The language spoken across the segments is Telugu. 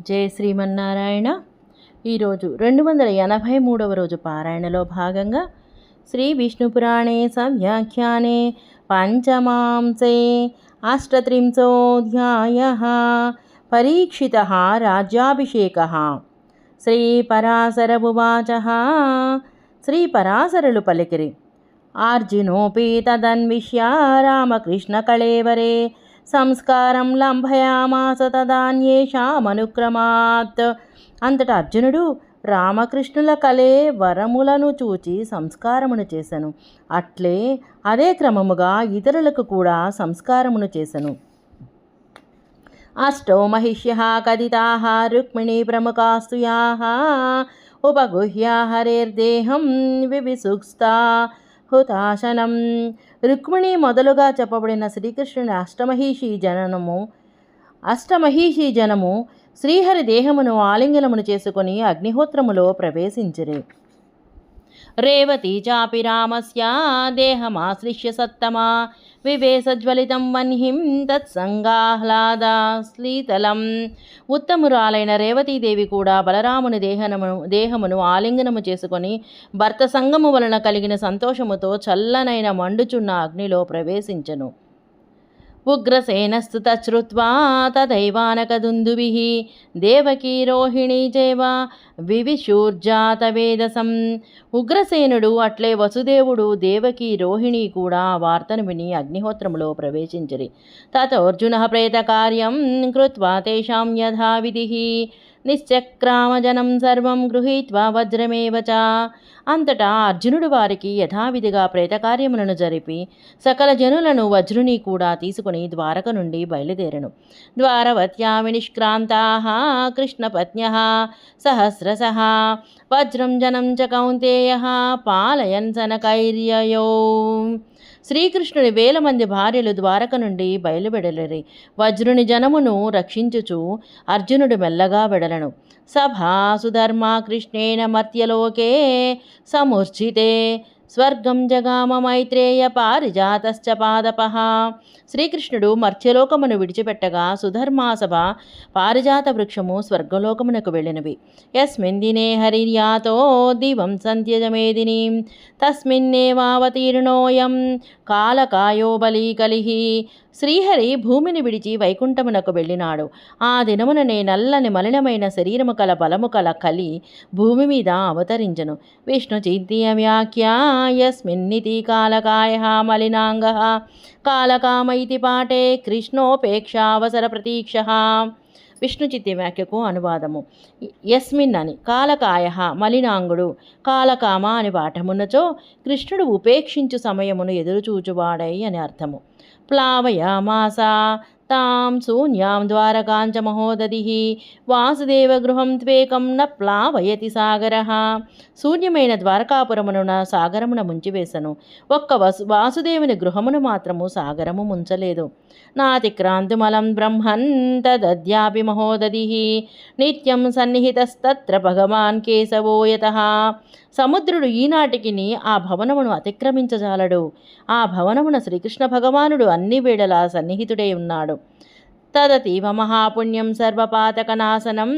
జయ శ్రీమన్నారాయణ. ఈరోజు రెండు వందల ఎనభై మూడవ రోజు పారాయణలో భాగంగా శ్రీ విష్ణుపురాణే సంవ్యాఖ్యానే పంచమాంసే అష్టత్రింశోధ్యాయ పరీక్షిత రాజ్యాభిషేక. శ్రీపరాశరమువాచ శ్రీపరాశరులు పలికిరి. ఆర్జునోపి తదన్విష్య రామకృష్ణకళేవరే సంస్కారం లంభయామాస తదాన్యేషామనుక్రమాత్. అంతటా అర్జునుడు రామకృష్ణుల కలే వరములను చూచి సంస్కారమును చేసెను. అట్లే అదే క్రమముగా ఇతరులకు కూడా సంస్కారమును చేసెను. అష్టో మహిష్య కదితా రుక్మిణీ ప్రముఖాస్తు ఉపగుహ్య హరేర్దేహం వివిసుక్స్తా. హుతాశనం రుక్మిణి మొదలుగా చెప్పబడిన శ్రీకృష్ణుని అష్టమహిషి జననము అష్టమహిషి జనము శ్రీహరి దేహమును ఆలింగనమును చేసుకొని అగ్నిహోత్రములో ప్రవేశించిరి. రేవతి చాపి రామస్య దేహమాశ్లిష్య సత్తమా వివేశజ్వలితం వన్హిం తత్సంగాహ్లాదా శ్లీతలం. ఉత్తమురాలైన రేవతీదేవి కూడా బలరాముని దేహనము దేహమును ఆలింగనము చేసుకొని భర్త సంగము వలన కలిగిన సంతోషముతో చల్లనైన మండుచున్న అగ్నిలో ప్రవేశించెను. ఉగ్రసేనస్తు తశ్రుత్వా తదైవానకదుందుభిः దేవకీ రోహిణీ జైవ వివిశూర్జాత వేదసం ఉగ్రసేనుడు అట్లే వసుదేవుడు దేవకి రోహిణి కూడా వార్తను విని అగ్నిహోత్రములో ప్రవేశించిరి। తతోర్జున ప్రేతకార్యం కృత్వా తేషాం యథావిధి। నిశ్చక్రామజనం సర్వం గృహీత్వా వజ్రమేవ చ. అంతటా అర్జునుడు వారికి యథావిధిగా ప్రేతకార్యములను జరిపి సకల జనులను వజ్రుని కూడా తీసుకుని ద్వారక నుండి బయలుదేరను. ద్వారవత్యామి నిష్క్రాంతా కృష్ణపత్న్య సహస్రశ వజ్రం జనం చ కౌంతేయ పాలయన్ సనకైర్యయో శ్రీకృష్ణుడి వేల మంది భార్యలు ద్వారక నుండి బయలువెడలిరి వజ్రుని జనమును రక్షించుచు అర్జునుడు మెల్లగా వెడలను. సభా సుధర్మ కృష్ణేన మర్త్యలోకే సమూర్చితే స్వర్గం జగామ మైత్రేయ పారిజాతశ్చ పాదప శ్రీకృష్ణుడు మర్త్యలోకమును విడిచిపెట్టగా సుధర్మాసభ పారిజాత వృక్షము స్వర్గలోకమునకు వెళ్ళినవి. యస్మిన్ దినే హరియాతో దివం సంత్యజమేదిని తస్మిన్నేవావతీర్ణోయం కాలకాయో బలి కలిహి. శ్రీహరి భూమిని విడిచి వైకుంఠమునకు వెళ్ళినాడు. ఆ దినముననే నల్లని మలినమైన శరీరము కల బలము కల కలి భూమి మీద అవతరించను. విష్ణు చింత్య యస్మిన్నితి కాలకాయ మలినాంగ కాలకామ ఇతి పాటే కృష్ణోపేక్షావసర ప్రతీక్ష విష్ణు చిత్తి వ్యాఖ్యకు అనువాదము. యస్మిన్ అని కాలకాయ మలినాంగుడు కాలకామ అని పాఠమున్నచో కృష్ణుడు ఉపేక్షించు సమయమును ఎదురుచూచువాడై అని అర్థము. ప్లావయామాస తాం శూన్యాం ద్వారకాంచ మహోదధి. వాసుదేవగృహం త్వేకం న ప్లావయతి సాగర. శూన్యమైన ద్వారకాపురమున సాగరమున ముంచివేశను ఒక్క వసు వాసుదేవుని గృహమును మాత్రము సాగరము ముంచలేదు. నాతిక్రాంతిమలం బ్రహ్మన్ తదద్యాపి మహోదధి. నిత్యం సన్నిహితస్తత్ర భగవాన్ కేశవోయత సముద్రుడు ఈనాటికిని ఆ భవనమును అతిక్రమించజాలడు ఆ భవనమున శ్రీకృష్ణ భగవానుడు అన్ని వేళలా సన్నిహితుడై ఉన్నాడు. తదతీవ మహాపుణ్యం సర్వపాతకనాశనం.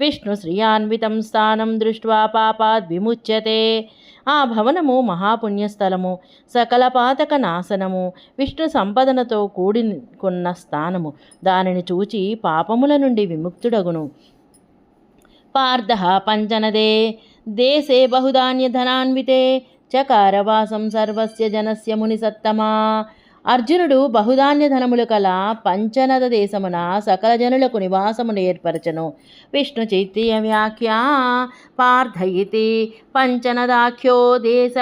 విష్ణు శ్రియాన్వితం స్థానం దృష్ట్వా పాపాద్ విముచ్యతే. ఆ భవనము మహాపుణ్యస్థలము సకల పాతక నాశనము విష్ణు సంపదనతో కూడికొన్న స్థానము. దానిని చూచి పాపముల నుండి విముక్తుడగును. పార్థ పంచనదే దేశే బహుధాన్యధనాన్వితే చకారవాసం సర్వస్య జనస్య మునిసత్తమా. అర్జునుడు బహుధాన్య ధనములు కల పంచనద దేశమున సకల జనులకు నివాసమును ఏర్పరచను. విష్ణు చైత్య వ్యాఖ్య పార్థయితి పంచనదాఖ్యో దేశ.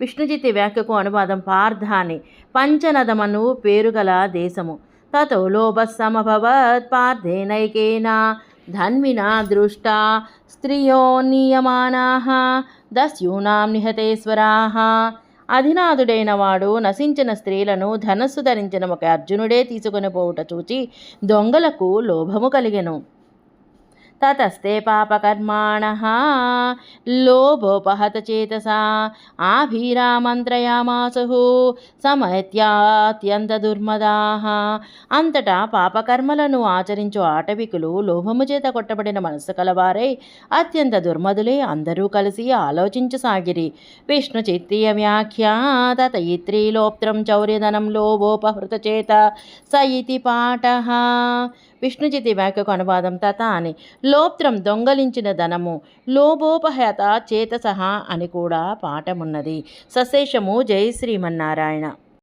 విష్ణుజితి వ్యాఖ్యకు అనువాదం పార్థాని. పంచనదమను పేరుగల దేశము. తతో లోభస్సమభవత్ పార్థేనైకేనా ధన్వినా దృష్టా స్త్రియో నియమానాః. దస్యూనాం నిహతేశ్వరా. అధినాథుడైన వాడు నశించిన స్త్రీలను ధనస్సు ధరించిన ఒక అర్జునుడే తీసుకొని పోవుట చూచి దొంగలకు లోభము కలిగెను. తతస్తే పాపకర్మాణ. లోభోపహత లోభోపహతచేతసా ఆభీరామంత్రయామాసు. సమత్యాత్యంత దుర్మదాః. అంతటా పాపకర్మలను ఆచరించు ఆటవికులు లోభము చేత కొట్టబడిన మనస్సు కలవారై అత్యంత దుర్మదులే అందరూ కలిసి ఆలోచించసాగిరి విష్ణు చిత్తీయ వ్యాఖ్యా తత ఇత్రీలోప్త్రం చౌర్యధనం లోభోపహృత చేత స ఇతి పాఠ. విష్ణుజితి వ్యాఖ్యకు అనువాదం తత అని. లోప్త్రం దొంగలించిన ధనము లోభోపహత చేతసహ అని కూడా పాఠమున్నది. సశేషము జై శ్రీమన్నారాయణ